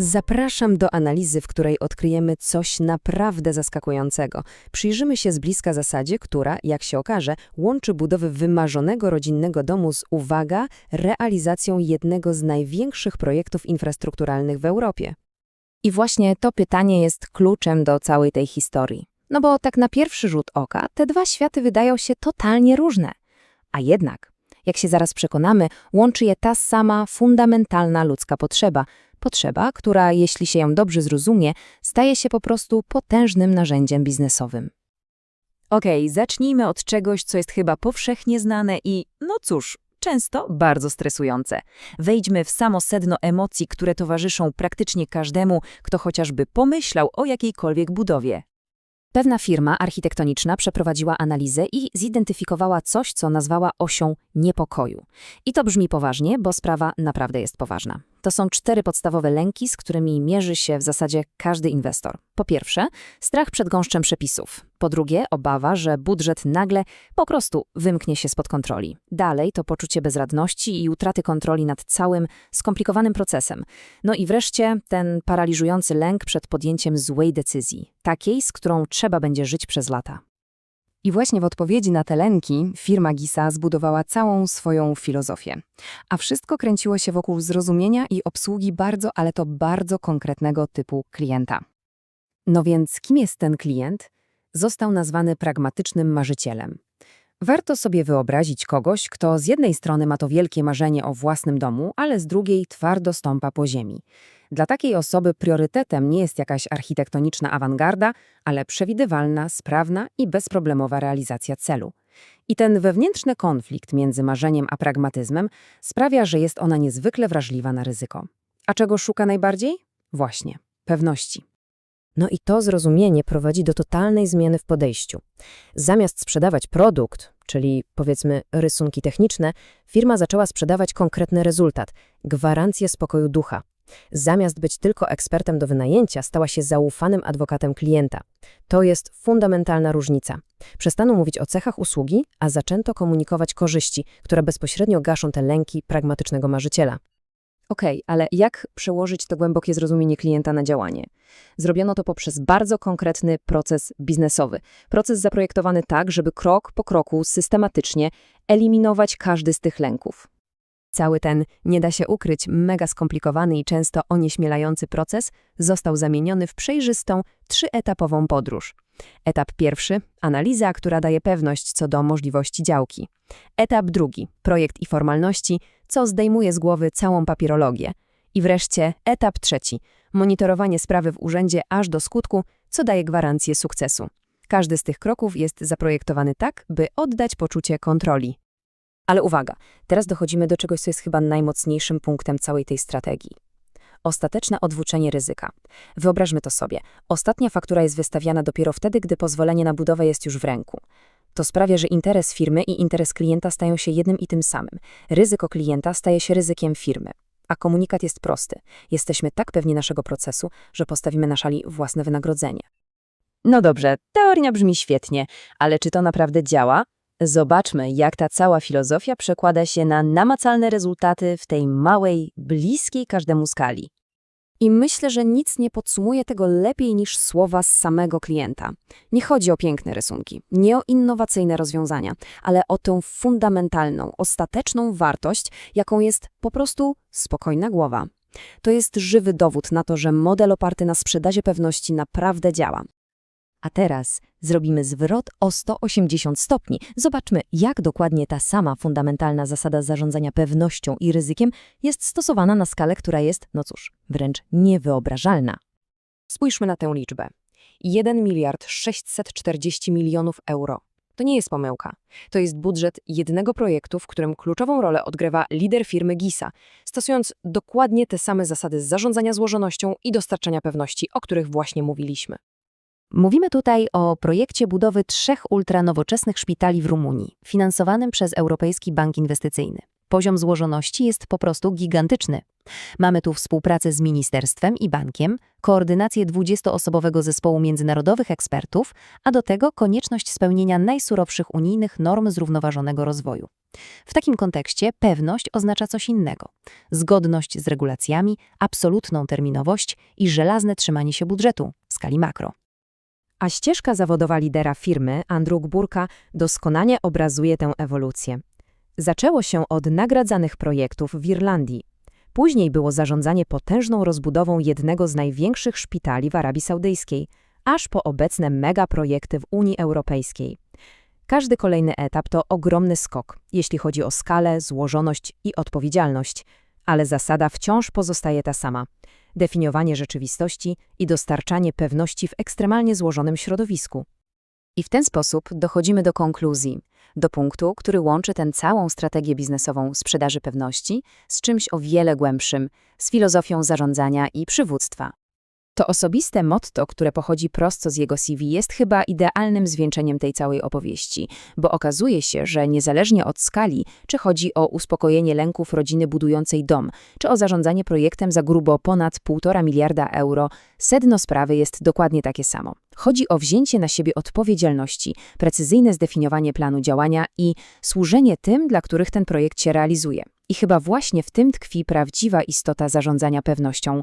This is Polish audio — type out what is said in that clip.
Zapraszam do analizy, w której odkryjemy coś naprawdę zaskakującego. Przyjrzymy się z bliska zasadzie, która, jak się okaże, łączy budowę wymarzonego rodzinnego domu z, uwaga, realizacją jednego z największych projektów infrastrukturalnych w Europie. I właśnie to pytanie jest kluczem do całej tej historii. No bo tak na pierwszy rzut oka te dwa światy wydają się totalnie różne. A jednak, jak się zaraz przekonamy, łączy je ta sama fundamentalna ludzka potrzeba. Potrzeba, która, jeśli się ją dobrze zrozumie, staje się po prostu potężnym narzędziem biznesowym. Okej, zacznijmy od czegoś, co jest chyba powszechnie znane i, no cóż, często bardzo stresujące. Wejdźmy w samo sedno emocji, które towarzyszą praktycznie każdemu, kto chociażby pomyślał o jakiejkolwiek budowie. Pewna firma architektoniczna przeprowadziła analizę i zidentyfikowała coś, co nazwała osią niepokoju. I to brzmi poważnie, bo sprawa naprawdę jest poważna. To są cztery podstawowe lęki, z którymi mierzy się w zasadzie każdy inwestor. Po pierwsze, strach przed gąszczem przepisów. Po drugie, obawa, że budżet nagle po prostu wymknie się spod kontroli. Dalej to poczucie bezradności i utraty kontroli nad całym skomplikowanym procesem. No i wreszcie ten paraliżujący lęk przed podjęciem złej decyzji, takiej, z którą trzeba będzie żyć przez lata. I właśnie w odpowiedzi na te lęki firma Gisa zbudowała całą swoją filozofię. A wszystko kręciło się wokół zrozumienia i obsługi bardzo, ale to bardzo konkretnego typu klienta. No więc kim jest ten klient? Został nazwany pragmatycznym marzycielem. Warto sobie wyobrazić kogoś, kto z jednej strony ma to wielkie marzenie o własnym domu, ale z drugiej twardo stąpa po ziemi. Dla takiej osoby priorytetem nie jest jakaś architektoniczna awangarda, ale przewidywalna, sprawna i bezproblemowa realizacja celu. I ten wewnętrzny konflikt między marzeniem a pragmatyzmem sprawia, że jest ona niezwykle wrażliwa na ryzyko. A czego szuka najbardziej? Właśnie, pewności. No i to zrozumienie prowadzi do totalnej zmiany w podejściu. Zamiast sprzedawać produkt, czyli powiedzmy rysunki techniczne, firma zaczęła sprzedawać konkretny rezultat gwarancję spokoju ducha. Zamiast być tylko ekspertem do wynajęcia, stała się zaufanym adwokatem klienta. To jest fundamentalna różnica. Przestano mówić o cechach usługi, a zaczęto komunikować korzyści, które bezpośrednio gaszą te lęki pragmatycznego marzyciela. Okej, ale jak przełożyć to głębokie zrozumienie klienta na działanie? Zrobiono to poprzez bardzo konkretny proces biznesowy. Proces zaprojektowany tak, żeby krok po kroku systematycznie eliminować każdy z tych lęków. Cały ten, nie da się ukryć, mega skomplikowany i często onieśmielający proces został zamieniony w przejrzystą, trzyetapową podróż. Etap pierwszy – analiza, która daje pewność co do możliwości działki. Etap drugi – projekt i formalności, co zdejmuje z głowy całą papierologię. I wreszcie etap trzeci – monitorowanie sprawy w urzędzie aż do skutku, co daje gwarancję sukcesu. Każdy z tych kroków jest zaprojektowany tak, by oddać poczucie kontroli. Ale uwaga, teraz dochodzimy do czegoś, co jest chyba najmocniejszym punktem całej tej strategii. Ostateczne odwłóczenie ryzyka. Wyobraźmy to sobie. Ostatnia faktura jest wystawiana dopiero wtedy, gdy pozwolenie na budowę jest już w ręku. To sprawia, że interes firmy i interes klienta stają się jednym i tym samym. Ryzyko klienta staje się ryzykiem firmy. A komunikat jest prosty. Jesteśmy tak pewni naszego procesu, że postawimy na szali własne wynagrodzenie. No dobrze, teoria brzmi świetnie, ale czy to naprawdę działa? Zobaczmy, jak ta cała filozofia przekłada się na namacalne rezultaty w tej małej, bliskiej każdemu skali. I myślę, że nic nie podsumuje tego lepiej niż słowa z samego klienta. Nie chodzi o piękne rysunki, nie o innowacyjne rozwiązania, ale o tę fundamentalną, ostateczną wartość, jaką jest po prostu spokojna głowa. To jest żywy dowód na to, że model oparty na sprzedaży pewności naprawdę działa. A teraz zrobimy zwrot o 180 stopni. Zobaczmy, jak dokładnie ta sama fundamentalna zasada zarządzania pewnością i ryzykiem jest stosowana na skalę, która jest, no cóż, wręcz niewyobrażalna. Spójrzmy na tę liczbę. 1 miliard 640 milionów euro. To nie jest pomyłka. To jest budżet jednego projektu, w którym kluczową rolę odgrywa lider firmy GISA, stosując dokładnie te same zasady zarządzania złożonością i dostarczania pewności, o których właśnie mówiliśmy. Mówimy tutaj o projekcie budowy trzech ultranowoczesnych szpitali w Rumunii, finansowanym przez Europejski Bank Inwestycyjny. Poziom złożoności jest po prostu gigantyczny. Mamy tu współpracę z ministerstwem i bankiem, koordynację 20-osobowego zespołu międzynarodowych ekspertów, a do tego konieczność spełnienia najsurowszych unijnych norm zrównoważonego rozwoju. W takim kontekście pewność oznacza coś innego. Zgodność z regulacjami, absolutną terminowość i żelazne trzymanie się budżetu w skali makro. A ścieżka zawodowa lidera firmy, Andrew Gburka, doskonale obrazuje tę ewolucję. Zaczęło się od nagradzanych projektów w Irlandii. Później było zarządzanie potężną rozbudową jednego z największych szpitali w Arabii Saudyjskiej, aż po obecne megaprojekty w Unii Europejskiej. Każdy kolejny etap to ogromny skok, jeśli chodzi o skalę, złożoność i odpowiedzialność, ale zasada wciąż pozostaje ta sama definiowanie rzeczywistości i dostarczanie pewności w ekstremalnie złożonym środowisku. I w ten sposób dochodzimy do konkluzji, do punktu, który łączy tę całą strategię biznesową sprzedaży pewności z czymś o wiele głębszym, z filozofią zarządzania i przywództwa. To osobiste motto, które pochodzi prosto z jego CV, jest chyba idealnym zwieńczeniem tej całej opowieści, bo okazuje się, że niezależnie od skali, czy chodzi o uspokojenie lęków rodziny budującej dom, czy o zarządzanie projektem za grubo ponad 1,5 miliarda euro, sedno sprawy jest dokładnie takie samo. Chodzi o wzięcie na siebie odpowiedzialności, precyzyjne zdefiniowanie planu działania i służenie tym, dla których ten projekt się realizuje. I chyba właśnie w tym tkwi prawdziwa istota zarządzania pewnością,